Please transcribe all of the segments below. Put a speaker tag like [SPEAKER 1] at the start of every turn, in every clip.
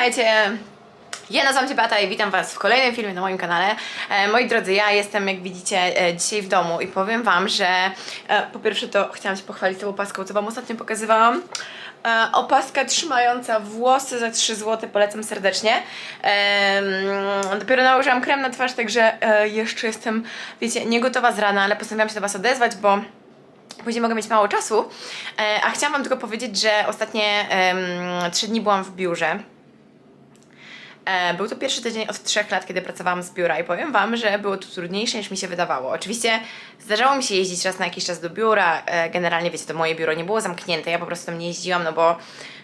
[SPEAKER 1] witajcie! Ja nazywam się Beata i witam Was w kolejnym filmie na moim kanale. E, moi drodzy, ja jestem, jak widzicie, e, dzisiaj w domu i powiem Wam, że e, po pierwsze to chciałam się pochwalić tą opaską, co Wam ostatnio pokazywałam. E, opaska trzymająca włosy za 3 zł, polecam serdecznie. E, dopiero nałożyłam krem na twarz, także e, jeszcze jestem, wiecie, nie gotowa z rana, ale postanowiłam się do Was odezwać, bo Później mogę mieć mało czasu, e, a chciałam Wam tylko powiedzieć, że ostatnie trzy dni byłam w biurze. E, Był to pierwszy tydzień od trzech lat, kiedy pracowałam z biura i powiem Wam, że było to trudniejsze niż mi się wydawało. Oczywiście zdarzało mi się jeździć raz na jakiś czas do biura. E, Generalnie, wiecie, to moje biuro nie było zamknięte, ja po prostu tam nie jeździłam, no bo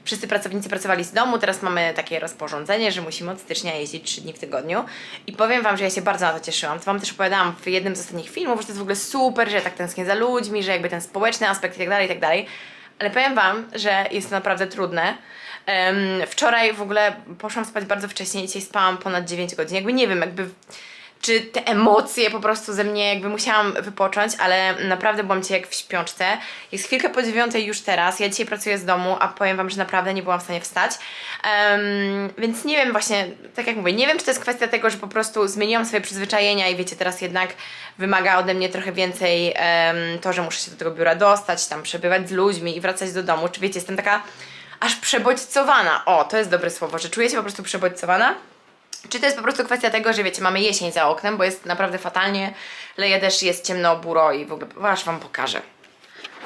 [SPEAKER 1] wszyscy pracownicy pracowali z domu. Teraz mamy takie rozporządzenie, że musimy od stycznia jeździć trzy dni w tygodniu. I powiem Wam, że ja się bardzo na to cieszyłam. To Wam też opowiadałam w jednym z ostatnich filmów, że to jest w ogóle super, że ja tak tęsknię za ludźmi, że jakby ten społeczny aspekt i tak dalej, i tak dalej. Ale powiem Wam, że jest to naprawdę trudne. Wczoraj w ogóle poszłam spać bardzo wcześnie i dzisiaj spałam ponad 9 godzin. Jakby nie wiem, jakby czy te emocje po prostu ze mnie jakby musiałam wypocząć, ale naprawdę byłam dzisiaj jak w śpiączce. Jest chwilkę po dziewiątej już teraz, ja dzisiaj pracuję z domu, a powiem Wam, że naprawdę nie byłam w stanie wstać. Em, więc nie wiem właśnie, tak jak mówię, nie wiem czy to jest kwestia tego, że po prostu zmieniłam swoje przyzwyczajenia i wiecie, teraz jednak wymaga ode mnie trochę więcej em, to, że muszę się do tego biura dostać, tam przebywać z ludźmi i wracać do domu. Czy wiecie, jestem taka aż przebodźcowana. O, to jest dobre słowo, że czuję się po prostu przebodźcowana. Czy to jest po prostu kwestia tego, że wiecie, mamy jesień za oknem, bo jest naprawdę fatalnie, leje deszcz, jest ciemno, buro i w ogóle, aż Wam pokażę.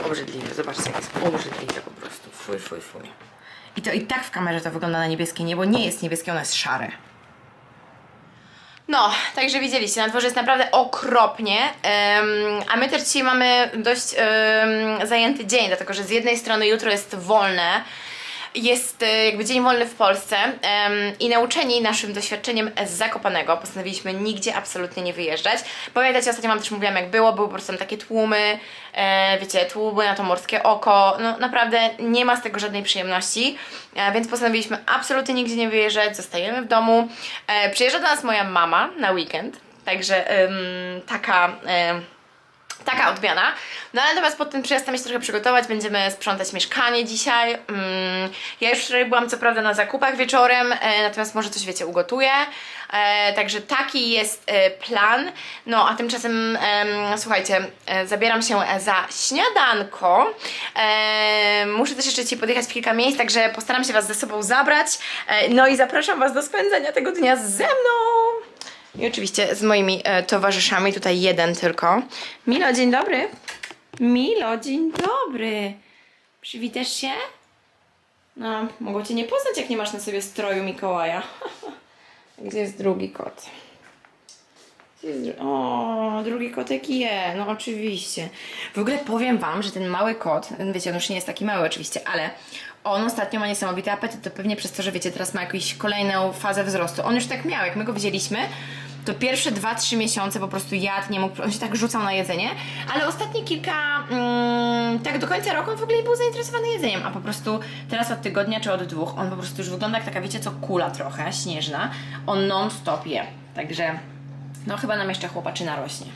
[SPEAKER 1] Obrzydliwe, zobaczcie jak jest obrzydliwe po prostu, fuj, fuj, fuj. I to i tak w kamerze to wygląda na niebieskie niebo, nie jest niebieskie, ono jest szare. No, także widzieliście, na dworze jest naprawdę okropnie, a my też dzisiaj mamy dość zajęty dzień, dlatego że z jednej strony jutro jest wolne, jest e, jakby dzień wolny w Polsce i nauczeni naszym doświadczeniem z Zakopanego. Postanowiliśmy nigdzie absolutnie nie wyjeżdżać. Pamiętacie, ostatnio Wam też mówiłam jak było, były po prostu takie tłumy, e, wiecie, tłumy na to morskie oko, no naprawdę nie ma z tego żadnej przyjemności, e, więc postanowiliśmy absolutnie nigdzie nie wyjeżdżać, zostajemy w domu. Przyjeżdża do nas moja mama na weekend, także taka... Taka odmiana. No ale natomiast pod ten przyjazd tam się trochę przygotować. Będziemy sprzątać mieszkanie dzisiaj. Mm, ja już wczoraj byłam co prawda na zakupach wieczorem, e, natomiast może coś wiecie, ugotuję. E, także taki jest e, plan. No a tymczasem em, słuchajcie, e, zabieram się za śniadanko. E, muszę też jeszcze dzisiaj podjechać w kilka miejsc, także postaram się Was ze sobą zabrać. E, no i zapraszam Was do spędzenia tego dnia ze mną. I oczywiście z moimi e, towarzyszami, tutaj jeden tylko. Milo, dzień dobry. Milo, dzień dobry. Przywitasz się? No, mogło cię nie poznać, jak nie masz na sobie stroju Mikołaja. Gdzie jest drugi kot? O, drugi kotek je, no oczywiście. W ogóle powiem wam, że ten mały kot, wiecie, on już nie jest taki mały oczywiście, ale on ostatnio ma niesamowity apetyt, to pewnie przez to, że wiecie, teraz ma jakąś kolejną fazę wzrostu. On już tak miał, jak my go wzięliśmy, to pierwsze 2-3 miesiące po prostu jadł, nie mógł, on się tak rzucał na jedzenie, ale ostatnie kilka, mm, tak do końca roku on w ogóle nie był zainteresowany jedzeniem, a po prostu teraz od tygodnia czy od dwóch, on po prostu już wygląda jak taka, wiecie co, kula trochę, śnieżna, on non-stop je, także no chyba nam jeszcze chłopaczyna rośnie.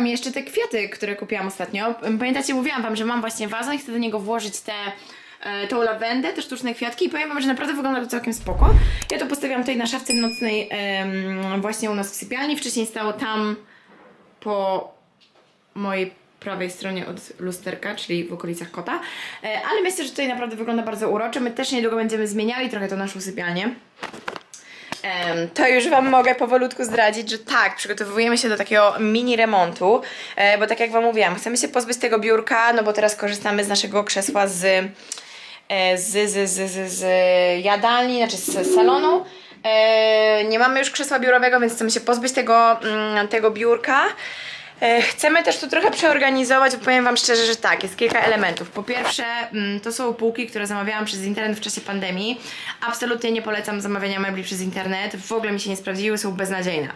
[SPEAKER 1] Wam jeszcze te kwiaty, które kupiłam ostatnio. Pamiętacie, mówiłam Wam, że mam właśnie wazon i chcę do niego włożyć te, e, tą lawendę, te sztuczne kwiatki i powiem Wam, że naprawdę wygląda to całkiem spoko. Ja to postawiłam tutaj na szafce nocnej właśnie u nas w sypialni. Wcześniej stało tam po mojej prawej stronie od lusterka, czyli w okolicach kota. E, ale myślę, że tutaj naprawdę wygląda bardzo urocze. My też niedługo będziemy zmieniali trochę to naszą sypialnię. To już Wam mogę powolutku zdradzić, że tak, przygotowujemy się do takiego mini remontu, e, bo tak jak Wam mówiłam, chcemy się pozbyć tego biurka, no bo teraz korzystamy z naszego krzesła z, e, z, z, z, z, z jadalni, znaczy z salonu. E, nie mamy już krzesła biurowego, więc chcemy się pozbyć tego, mm, tego biurka. E, Chcemy też tu trochę przeorganizować, bo powiem Wam szczerze, że tak, jest kilka elementów. Po pierwsze, mm, to są półki, które zamawiałam przez internet w czasie pandemii. Absolutnie nie polecam zamawiania mebli przez internet, w ogóle mi się nie sprawdziły, są beznadziejne.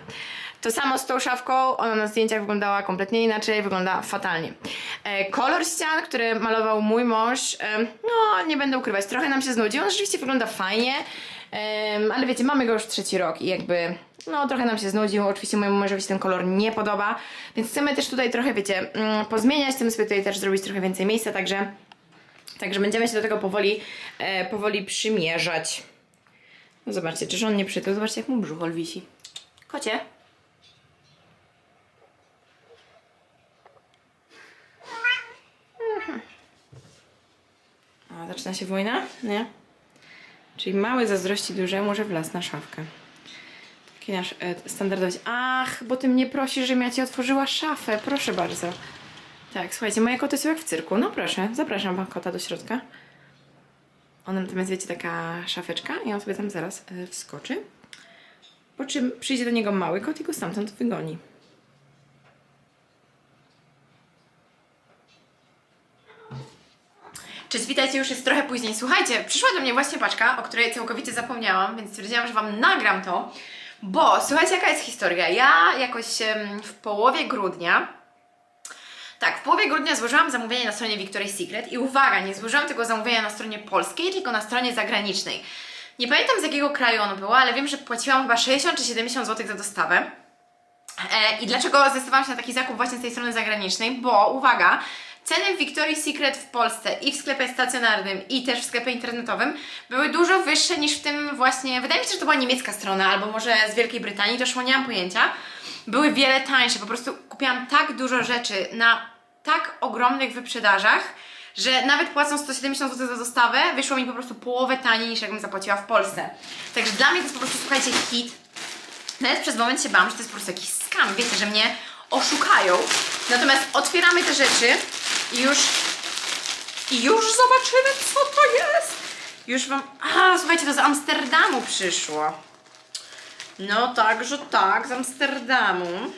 [SPEAKER 1] To samo z tą szafką, ona na zdjęciach wyglądała kompletnie inaczej, wygląda fatalnie. E, kolor ścian, który malował mój mąż, e, no nie będę ukrywać, trochę nam się znudził, on rzeczywiście wygląda fajnie, em, ale wiecie, mamy go już trzeci rok i jakby, no trochę nam się znudził, oczywiście mojemu mężowi się ten kolor nie podoba, więc chcemy też tutaj trochę, wiecie, mm, pozmieniać, chcemy sobie tutaj też zrobić trochę więcej miejsca, także, także będziemy się do tego powoli, e, powoli przymierzać. No zobaczcie, czyż on nie przytył, zobaczcie jak mu brzuchol wisi. Kocie. A, zaczyna się wojna? Nie? Czyli mały zazdrości dużemu, że wlazł na szafkę. Taki nasz e, standardowy. Ach, bo ty mnie prosisz, żebym ja ci otworzyła szafę. Proszę bardzo. Tak, słuchajcie, moje koty są jak w cyrku. No proszę, zapraszam pan kota do środka. Ona natomiast, wiecie, taka szafeczka i on sobie tam zaraz e, wskoczy. Po czym przyjdzie do niego mały kot i go stamtąd wygoni. Cześć, witajcie, już jest trochę później. Słuchajcie, przyszła do mnie właśnie paczka, o której całkowicie zapomniałam, więc stwierdziłam, że Wam nagram to, bo słuchajcie, jaka jest historia. Ja jakoś w połowie grudnia, tak, w połowie grudnia złożyłam zamówienie na stronie Victoria's Secret i uwaga, nie złożyłam tego zamówienia na stronie polskiej, tylko na stronie zagranicznej. Nie pamiętam z jakiego kraju ono było, ale wiem, że płaciłam chyba 60 czy 70 zł za dostawę. E, I dlaczego zdecydowałam się na taki zakup właśnie z tej strony zagranicznej? Bo uwaga, ceny w Victoria's Secret w Polsce i w sklepie stacjonarnym i też w sklepie internetowym były dużo wyższe niż w tym właśnie, wydaje mi się, że to była niemiecka strona albo może z Wielkiej Brytanii, szło, nie mam pojęcia. Były wiele tańsze, po prostu kupiłam tak dużo rzeczy na tak ogromnych wyprzedażach, że nawet płacąc 170 zł za dostawę, wyszło mi po prostu połowę taniej niż jakbym zapłaciła w Polsce. Także dla mnie to jest po prostu, słuchajcie, hit. Nawet przez moment się bałam, że to jest po prostu jakiś skam. Wiecie, że mnie oszukają. Natomiast otwieramy te rzeczy i już. I już zobaczymy, co to jest. Już wam. A, słuchajcie, to z Amsterdamu przyszło. No tak, że tak, z Amsterdamu.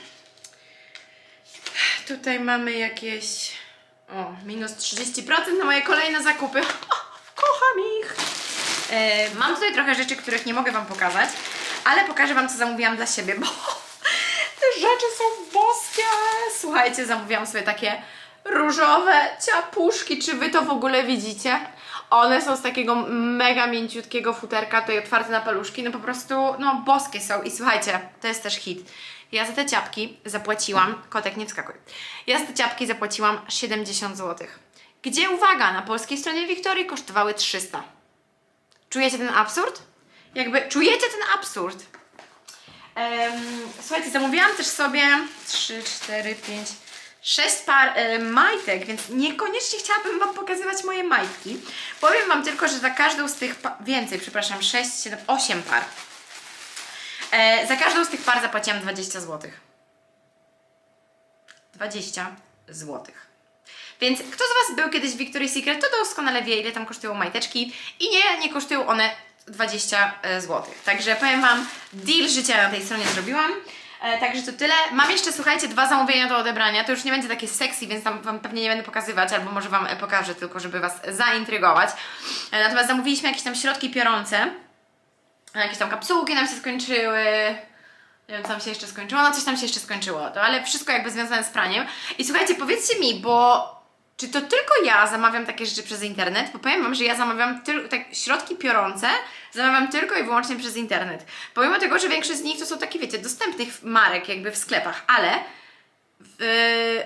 [SPEAKER 1] Tutaj mamy jakieś. O, minus 30% na moje kolejne zakupy. Kocham ich. E, mam tutaj trochę rzeczy, których nie mogę Wam pokazać, ale pokażę Wam, co zamówiłam dla siebie, bo te rzeczy są boskie. Słuchajcie, zamówiłam sobie takie różowe ciapuszki. Czy Wy to w ogóle widzicie? One są z takiego mega mięciutkiego futerka, tutaj otwarte na paluszki. No po prostu, no boskie są. I słuchajcie, to jest też hit. Ja za te ciapki zapłaciłam, kotek nie wskakuj, ja za te ciapki zapłaciłam 70 zł. Gdzie, uwaga, na polskiej stronie Wiktorii kosztowały 300. Czujecie ten absurd? Jakby, czujecie ten absurd? Em, słuchajcie, zamówiłam też sobie 3, 4, 5, 6 par e, majtek, więc niekoniecznie chciałabym Wam pokazywać moje majtki. Powiem Wam tylko, że za każdą z tych, więcej, przepraszam, 6, 7, 8 par. E, za każdą z tych par zapłaciłam 20 zł. 20 zł. Więc kto z Was był kiedyś w Victoria's Secret, to doskonale wie, ile tam kosztują majteczki. I nie, nie kosztują one 20 zł. Także powiem Wam, deal życia na tej stronie zrobiłam. E, także to tyle. Mam jeszcze, słuchajcie, dwa zamówienia do odebrania. To już nie będzie takie sexy, więc tam Wam pewnie nie będę pokazywać, albo może Wam e, pokażę tylko, żeby Was zaintrygować. E, natomiast zamówiliśmy jakieś tam środki piorące. Jakieś tam kapsułki nam się skończyły. Nie wiem, co tam się jeszcze skończyło. No coś tam się jeszcze skończyło. To, ale wszystko jakby związane z praniem. I słuchajcie, powiedzcie mi, bo czy to tylko ja zamawiam takie rzeczy przez internet? Bo powiem Wam, że ja zamawiam tylko tak, środki piorące, zamawiam tylko i wyłącznie przez internet. Pomimo tego, że większość z nich to są takie, wiecie, dostępnych marek jakby w sklepach, ale w,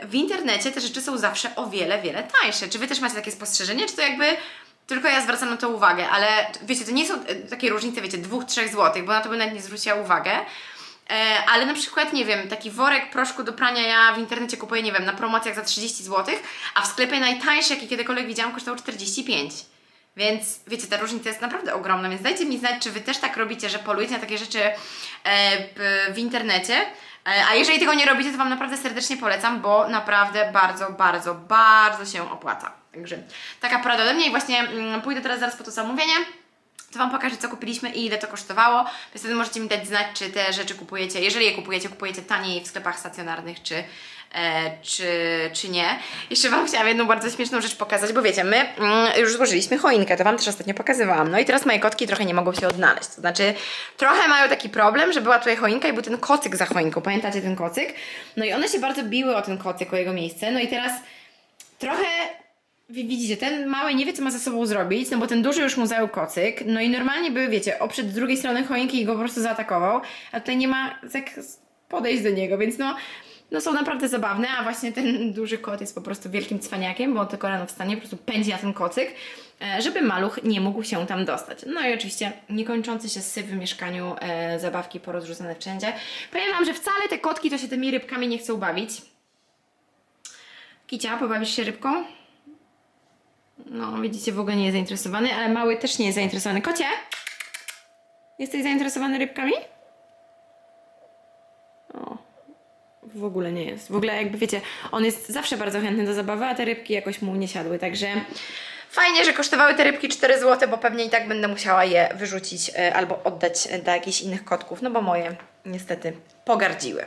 [SPEAKER 1] w internecie te rzeczy są zawsze o wiele, wiele tańsze. Czy wy też macie takie spostrzeżenie, czy to jakby tylko ja zwracam na to uwagę, ale wiecie, to nie są e, takie różnice, wiecie, dwóch, trzech złotych, bo na to bym nawet nie zwróciła uwagę. E, ale na przykład, nie wiem, taki worek proszku do prania ja w internecie kupuję, nie wiem, na promocjach za 30 zł, a w sklepie najtańszy, jaki kiedykolwiek widziałam, kosztował 45. Więc wiecie, ta różnica jest naprawdę ogromna, więc dajcie mi znać, czy Wy też tak robicie, że polujecie na takie rzeczy e, w, internecie. E, a jeżeli tego nie robicie, to Wam naprawdę serdecznie polecam, bo naprawdę bardzo, bardzo, bardzo się opłaca. Także taka porada ode mnie i właśnie mm, pójdę teraz zaraz po to zamówienie to Wam pokażę, co kupiliśmy i ile to kosztowało. Więc wtedy możecie mi dać znać, czy te rzeczy kupujecie, jeżeli je kupujecie, kupujecie taniej w sklepach stacjonarnych, czy, e, czy, czy nie. Jeszcze Wam chciałam jedną bardzo śmieszną rzecz pokazać, bo wiecie, my mm, już złożyliśmy choinkę, to Wam też ostatnio pokazywałam. No i teraz moje kotki trochę nie mogą się odnaleźć. To znaczy, trochę mają taki problem, że była tutaj choinka i był ten kocyk za choinką. Pamiętacie ten kocyk? No i one się bardzo biły o ten kocyk, o jego miejsce. No i teraz trochę Widzicie, ten mały nie wie, co ma ze sobą zrobić, no bo ten duży już mu zajął kocyk. No i normalnie by, wiecie, oprzedł z drugiej strony choinki i go po prostu zaatakował, a tutaj nie ma jak podejść do niego, więc no, no są naprawdę zabawne, a właśnie ten duży kot jest po prostu wielkim cwaniakiem, bo on tylko rano wstanie, po prostu pędzi na ten kocyk, e, żeby maluch nie mógł się tam dostać. No i oczywiście niekończący się syf w mieszkaniu, e, zabawki porozrzucane wszędzie. Powiem Wam, że wcale te kotki to się tymi rybkami nie chcą bawić. Kicia, pobawisz się rybką? No, widzicie, w ogóle nie jest zainteresowany, ale mały też nie jest zainteresowany. Kocie? Jesteś zainteresowany rybkami? O, w ogóle nie jest. W ogóle jakby wiecie, on jest zawsze bardzo chętny do zabawy, a te rybki jakoś mu nie siadły, także fajnie, że kosztowały te rybki 4 zł, bo pewnie i tak będę musiała je wyrzucić e, albo oddać e, dla jakichś innych kotków, no bo moje niestety pogardziły.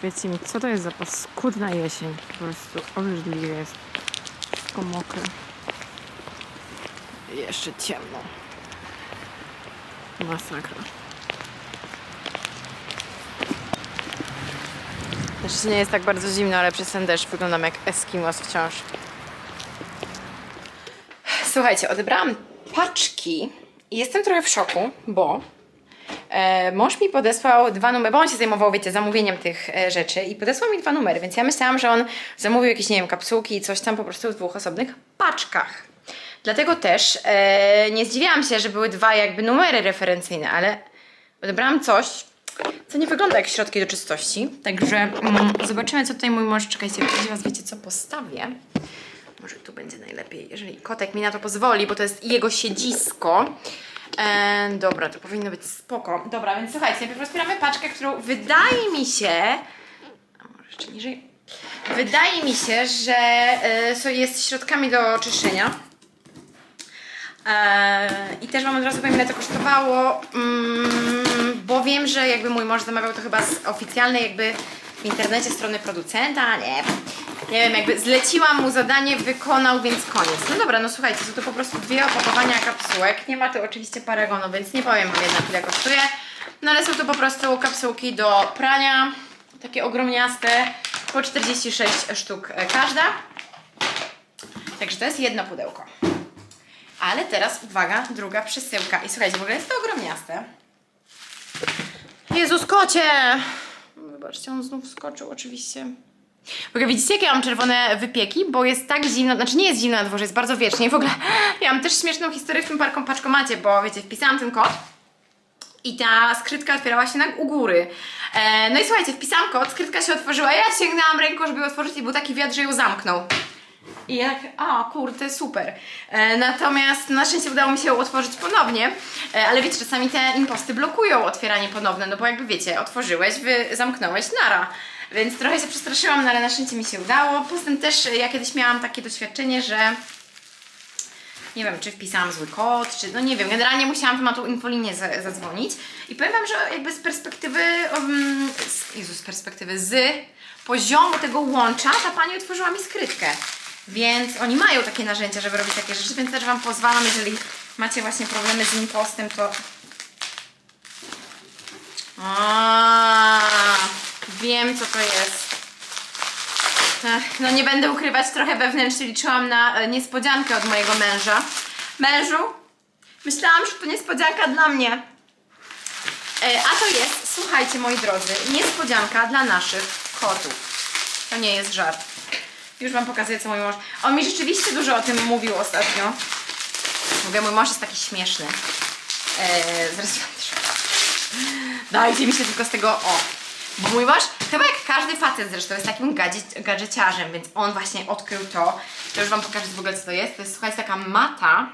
[SPEAKER 2] Powiedzcie mi, co to jest za paskudna jesień? Po prostu obrzydliwie jest. Wszystko mokre. Jeszcze ciemno. Masakra.
[SPEAKER 1] Znaczy nie jest tak bardzo zimno, ale przez ten deszcz wyglądam jak Eskimos wciąż. Słuchajcie, odebrałam paczki i jestem trochę w szoku, bo e, mąż mi podesłał dwa numery, bo on się zajmował, wiecie, zamówieniem tych e, rzeczy i podesłał mi dwa numery, więc ja myślałam, że on zamówił jakieś, nie wiem, kapsułki i coś tam po prostu w dwóch osobnych paczkach. Dlatego też e, nie zdziwiłam się, że były dwa jakby numery referencyjne, ale odebrałam coś, co nie wygląda jak środki do czystości. Także mm, zobaczymy, co tutaj mój mąż. Czekajcie, gdzieś was wiecie, co postawię. Może tu będzie najlepiej, jeżeli kotek mi na to pozwoli, bo to jest jego siedzisko. E, dobra, to powinno być spoko. Dobra, więc słuchajcie, najpierw rozpieramy paczkę, którą wydaje mi się... A może jeszcze niżej? Wydaje mi się, że so- jest środkami do czyszczenia. Eee, I też Wam od razu powiem, ile to kosztowało, mm, bo wiem, że jakby mój mąż zamawiał to chyba z oficjalnej jakby w internecie strony producenta, nie nie wiem, jakby zleciłam mu zadanie, wykonał, więc koniec. No dobra, no słuchajcie, są to po prostu dwie opakowania kapsułek, nie ma tu oczywiście paragonu, więc nie powiem Wam jednak ile kosztuje, no ale są to po prostu kapsułki do prania, takie ogromniaste, po 46 sztuk e, każda. Także to jest jedno pudełko. Ale teraz uwaga, druga przesyłka. I słuchajcie, w ogóle jest to ogromniaste. Jezus kocie! Wybaczcie, on znów skoczył oczywiście. W ogóle widzicie, jakie ja mam czerwone wypieki, bo jest tak zimno, znaczy nie jest zimno na dworze, jest bardzo wiecznie. I w ogóle ja mam też śmieszną historię w tym parką paczkomacie, bo wiecie, wpisałam ten kod i ta skrytka otwierała się na, u góry. E, no i słuchajcie, wpisałam kod, skrytka się otworzyła, ja sięgnęłam ręką, żeby ją otworzyć i był taki wiatr, że ją zamknął. I jak, a kurde, super. E, natomiast na szczęście udało mi się otworzyć ponownie, e, ale wiecie, czasami te imposty blokują otwieranie ponowne, no bo jakby wiecie, otworzyłeś, wy zamknąłeś, nara. Więc trochę się przestraszyłam, no ale na szczęście mi się udało. Poza tym też e, ja kiedyś miałam takie doświadczenie, że nie wiem, czy wpisałam zły kod, czy no nie wiem, generalnie musiałam tu na tą infolinię za- zadzwonić i powiem Wam, że jakby z perspektywy, um, z, Jezu, z perspektywy, z poziomu tego łącza ta Pani otworzyła mi skrytkę. Więc oni mają takie narzędzia, żeby robić takie rzeczy, więc też Wam pozwalam, jeżeli macie właśnie problemy z impostem, to... A, wiem co to jest. Ech, no nie będę ukrywać, trochę wewnętrznie liczyłam na e, niespodziankę od mojego męża. Mężu, myślałam, że to niespodzianka dla mnie. E, a to jest, słuchajcie moi drodzy, niespodzianka dla naszych kotów. To nie jest żart. Już Wam pokazuję, co mój mąż... On mi rzeczywiście dużo o tym mówił ostatnio. Mówię, mój mąż jest taki śmieszny. Eee, zresztą... Dajcie mi się tylko z tego... O! Bo mój mąż, chyba jak każdy facet zresztą, jest takim gadzi- gadżeciarzem, więc on właśnie odkrył to. To już Wam pokażę w ogóle, co to jest. To jest, słuchajcie, taka mata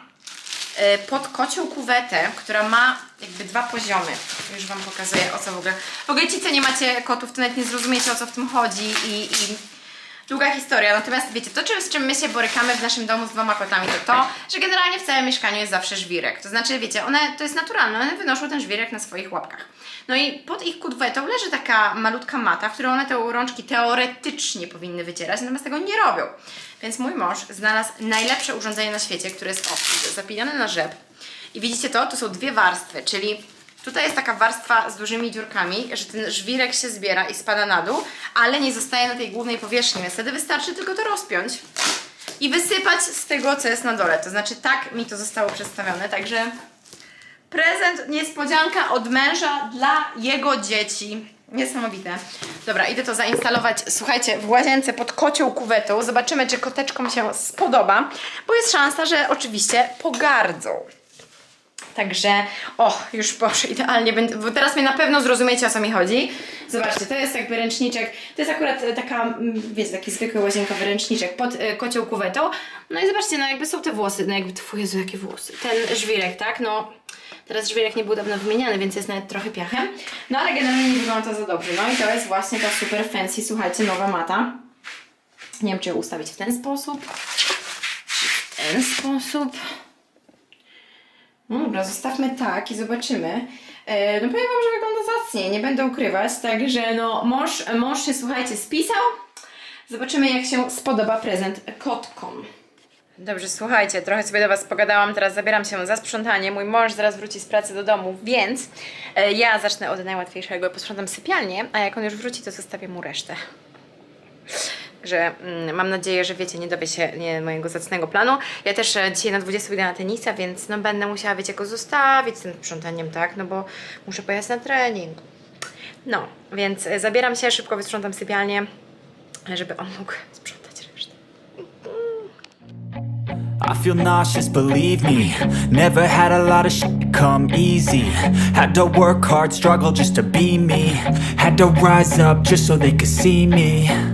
[SPEAKER 1] e, pod kocią kuwetę, która ma jakby dwa poziomy. Już Wam pokazuję o co w ogóle. W ogóle ci, co nie macie kotów, to nawet nie zrozumiecie o co w tym chodzi i, i długa historia. Natomiast wiecie, to czym, z czym my się borykamy w naszym domu z dwoma kotami, to to, że generalnie w całym mieszkaniu jest zawsze żwirek. To znaczy, wiecie, one, to jest naturalne, one wynoszą ten żwirek na swoich łapkach. No i pod ich kuwetą leży taka malutka mata, w którą one te rączki teoretycznie powinny wycierać, natomiast tego nie robią. Więc mój mąż znalazł najlepsze urządzenie na świecie, które jest zapinane na rzep. I widzicie to? To są dwie warstwy, czyli tutaj jest taka warstwa z dużymi dziurkami, że ten żwirek się zbiera i spada na dół, ale nie zostaje na tej głównej powierzchni, więc wtedy wystarczy tylko to rozpiąć i wysypać z tego, co jest na dole. To znaczy tak mi to zostało przedstawione, także prezent, niespodzianka od męża dla jego dzieci. Niesamowite. Dobra, idę to zainstalować, słuchajcie, w łazience pod kocią kuwetą. Zobaczymy, czy koteczkom się spodoba, bo jest szansa, że oczywiście pogardzą. Także, o, już poszło idealnie, bo teraz mnie na pewno zrozumiecie o co mi chodzi. Zobaczcie, to jest jakby ręczniczek, to jest akurat e, taka, mm, wiecie, taki zwykły łazienkowy ręczniczek pod e, kocią kuwetą. No i zobaczcie, no jakby są te włosy, no jakby, tfu, Jezu, jakie włosy. Ten żwirek, tak, no, teraz żwirek nie był dawno wymieniany, więc jest nawet trochę piachem. No ale generalnie nie wygląda za dobrze. No i to jest właśnie ta super fancy, słuchajcie, nowa mata. Nie wiem, czy ją ustawić w ten sposób, w ten sposób. No dobra, zostawmy tak i zobaczymy. E, no powiem Wam, że wygląda zacnie, nie będę ukrywać, także no mąż, mąż się, słuchajcie, spisał. Zobaczymy, jak się spodoba prezent kotkom. Dobrze, słuchajcie, trochę sobie do Was pogadałam, teraz zabieram się za sprzątanie. Mój mąż zaraz wróci z pracy do domu, więc e, ja zacznę od najłatwiejszego. Posprzątam sypialnię, a jak on już wróci, to zostawię mu resztę. Także mm, mam nadzieję, że wiecie, nie dowie się nie, mojego zacnego planu. Ja też e, dzisiaj na 20 idę na tenisa, więc no będę musiała, wiecie, go zostawić z tym sprzątaniem, tak? No bo muszę pojechać na trening. No, więc e, zabieram się, szybko wysprzątam sypialnię, żeby on mógł sprzątać resztę.
[SPEAKER 3] I feel nauseous, believe me. Never had a lot of shit come easy. Had to work hard, struggle just to be me. Had to rise up just so they could see me.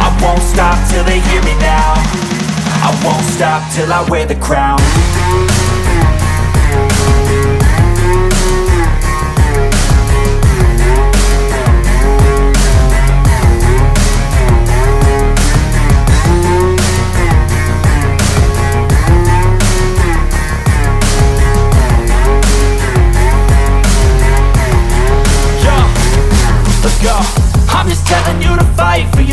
[SPEAKER 3] I won't stop till they hear me now. I won't stop till I wear the crown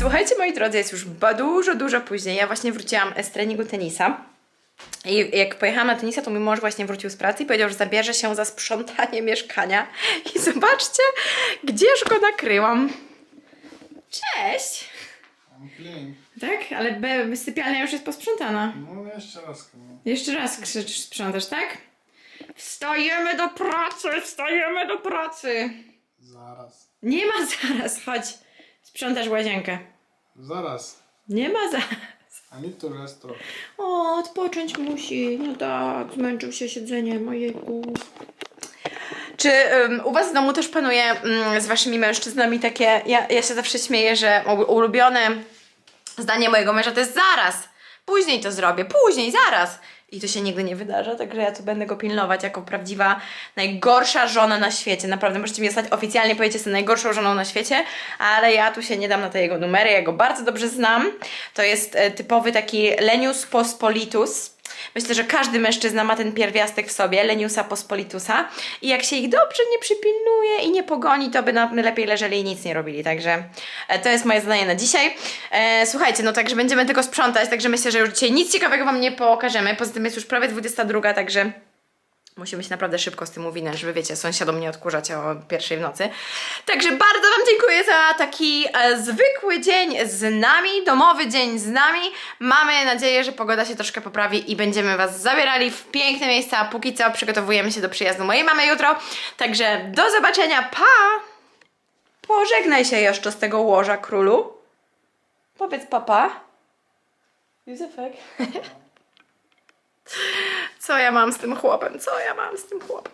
[SPEAKER 1] Słuchajcie, moi drodzy, jest już dużo, dużo później. Ja właśnie wróciłam z treningu tenisa. I jak pojechałam na tenisa, to mój mąż właśnie wrócił z pracy i powiedział, że zabierze się za sprzątanie mieszkania. I zobaczcie, gdzież go nakryłam. Cześć! Tak, ale be, sypialnia już jest posprzątana.
[SPEAKER 4] No jeszcze raz. No.
[SPEAKER 1] Jeszcze raz krzyczysz, sprzątasz, tak? Wstajemy do pracy, wstajemy do pracy.
[SPEAKER 4] Zaraz.
[SPEAKER 2] Nie ma zaraz, chodź. Sprzątasz łazienkę.
[SPEAKER 4] Zaraz.
[SPEAKER 2] Nie ma zaraz.
[SPEAKER 4] I need to rest trochę.
[SPEAKER 2] O, odpocząć musi. No tak, zmęczył się siedzeniem, ojejku.
[SPEAKER 1] Czy ym, u Was w domu też panuje ym, z Waszymi mężczyznami takie, ja, ja się zawsze śmieję, że u- ulubione zdanie mojego męża to jest zaraz, później to zrobię, później, zaraz. I to się nigdy nie wydarza, także ja tu będę go pilnować jako prawdziwa, najgorsza żona na świecie. Naprawdę możecie mnie stać oficjalnie, powiedzieć, że jestem najgorszą żoną na świecie, ale ja tu się nie dam na te jego numery, ja go bardzo dobrze znam. To jest e, typowy taki lenius pospolitus. Myślę, że każdy mężczyzna ma ten pierwiastek w sobie, leniusa pospolitusa. I jak się ich dobrze nie przypilnuje i nie pogoni, to by na- lepiej leżeli i nic nie robili, także e, to jest moje zadanie na dzisiaj. E, słuchajcie, no także będziemy tylko sprzątać, także myślę, że już dzisiaj nic ciekawego Wam nie pokażemy, poza tym jest już prawie 22, także musimy się naprawdę szybko z tym uwinąć, żeby wiecie, sąsiadom nie odkurzać o pierwszej w nocy. Także bardzo Wam dziękuję za taki e, zwykły dzień z nami, domowy dzień z nami. Mamy nadzieję, że pogoda się troszkę poprawi i będziemy Was zabierali w piękne miejsca. A Póki co przygotowujemy się do przyjazdu mojej mamy jutro. Także do zobaczenia, pa! Pożegnaj się jeszcze z tego łoża, królu. Powiedz papa. Józefek. Co ja mam z tym chłopem?